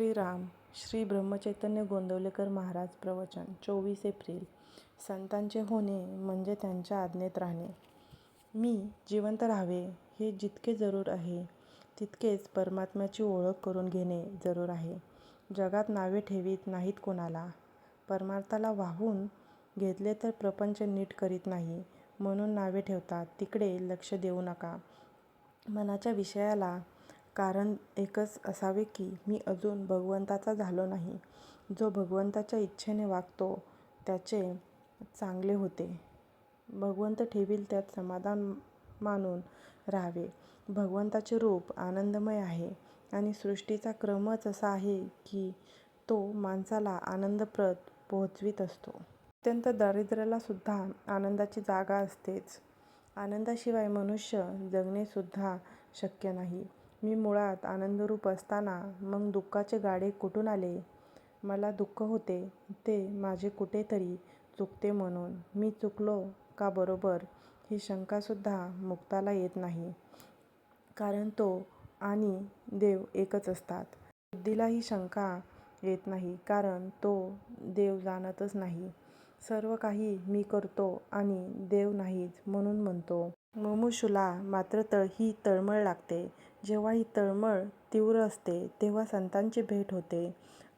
श्रीराम श्री ब्रह्मचैतन्य गोंदवलेकर महाराज प्रवचन चोवीस एप्रिल. संतांचे होणे म्हणजे त्यांच्या आज्ञेत राहणे. मी जिवंत राहावे हे जितके जरूर आहे तितकेच परमात्म्याची ओळख करून घेणे जरूर आहे. जगात नावे ठेवीत नाहीत कोणाला. परमार्थाला वाहून घेतले तर प्रपंच नीट करीत नाही म्हणून नावे ठेवतात. तिकडे लक्ष देऊ नका. मनाच्या विषयाला कारण एकच असावे की मी अजून भगवंताचा झालो नाही. जो भगवंताच्या इच्छेने वागतो त्याचे चांगले होते. भगवंत ठेवील त्यात समाधान मानून राहावे. भगवंताचे रूप आनंदमय आहे आणि सृष्टीचा क्रमच असा आहे की तो माणसाला आनंदप्रत पोहोचवीत असतो. अत्यंत दारिद्र्याला सुद्धा आनंदाची जागा असतेच. आनंदाशिवाय मनुष्य जगणेसुद्धा शक्य नाही. मी मुळात आनंदरूप असताना मग दुःखाचे गाडे कुठून आले? मला दुःख होते ते माझे कुठेतरी चुकते म्हणून. मी चुकलो का बरोबर? ही शंकासुद्धा मुक्ताला येत नाही. कारण तो आणि देव एकच असतात. बुद्धीला ही शंका येत नाही कारण तो देव जाणतच नाही. सर्व काही मी करतो आणि देव नाहीच म्हणून म्हणतो. मुमुक्षूला मात्र तळ ही तळमळ लागते. जेव्हा ही तळमळ तीव्र असते तेव्हा संतांची भेट होते.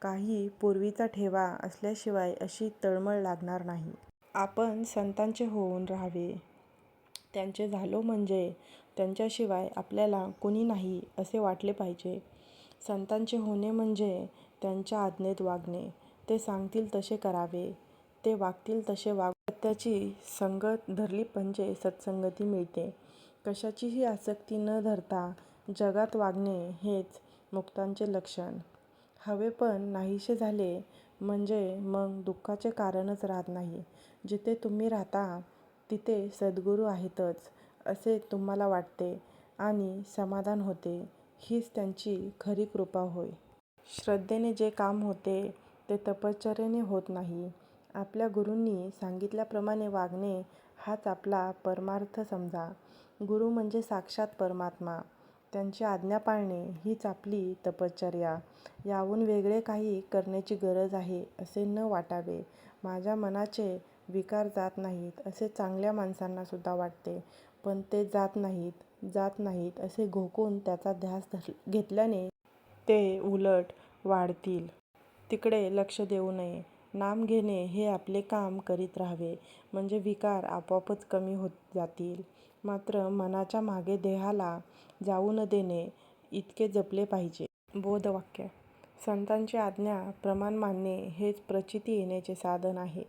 काही पूर्वीचा ठेवा असल्याशिवाय अशी तळमळ लागणार नाही. आपण संतांचे होऊन राहावे. त्यांचे झालो म्हणजे त्यांच्याशिवाय आपल्याला कुणी नाही असे वाटले पाहिजे. संतांचे होणे म्हणजे त्यांच्या आज्ञेत वागणे. ते सांगतील तसे करावे. ते वागतील तसे वाग. सत्याची संगत धरली म्हणजे सत्संगती मिळते. कशाचीही आसक्ती न धरता जगात वागणे हेच मुक्तांचे लक्षण. हवे पण नाहीसे झाले म्हणजे मग दुःखाचे कारणच राहत नाही. जिथे तुम्ही राहता तिथे सद्गुरू आहेतच असे तुम्हाला वाटते आणि समाधान होते हीच त्यांची खरी कृपा होय. श्रद्धेने जे काम होते ते तपश्चर्येने होत नाही. आपल्या गुरूंनी सांगितल्याप्रमाणे वागणे हाच आपला परमार्थ समजा. गुरु म्हणजे साक्षात परमात्मा. त्यांची आज्ञा पाळणे हीच आपली तपश्चर्या. याहून वेगळे काही करण्याची गरज आहे असे न वाटावे. माझ्या मनाचे विकार जात नाहीत असे चांगल्या माणसांना सुद्धा वाटते. पण ते जात नाहीत जात नाहीत असे घोकून त्याचा ध्यास धर घेतल्याने ते उलट वाढतील. तिकडे लक्ष देऊ नये. नाम घेणे हे आपले काम करीत राहावे म्हणजे विकार आपोआपच कमी होत जातील. मात्र मनाच्या मागे देहाला जाऊ न देणे इतके जपले पाहिजे. बोधवाक्य. संतांची आज्ञा प्रमाण मानणे हेच प्रचिती येण्याचे साधन आहे.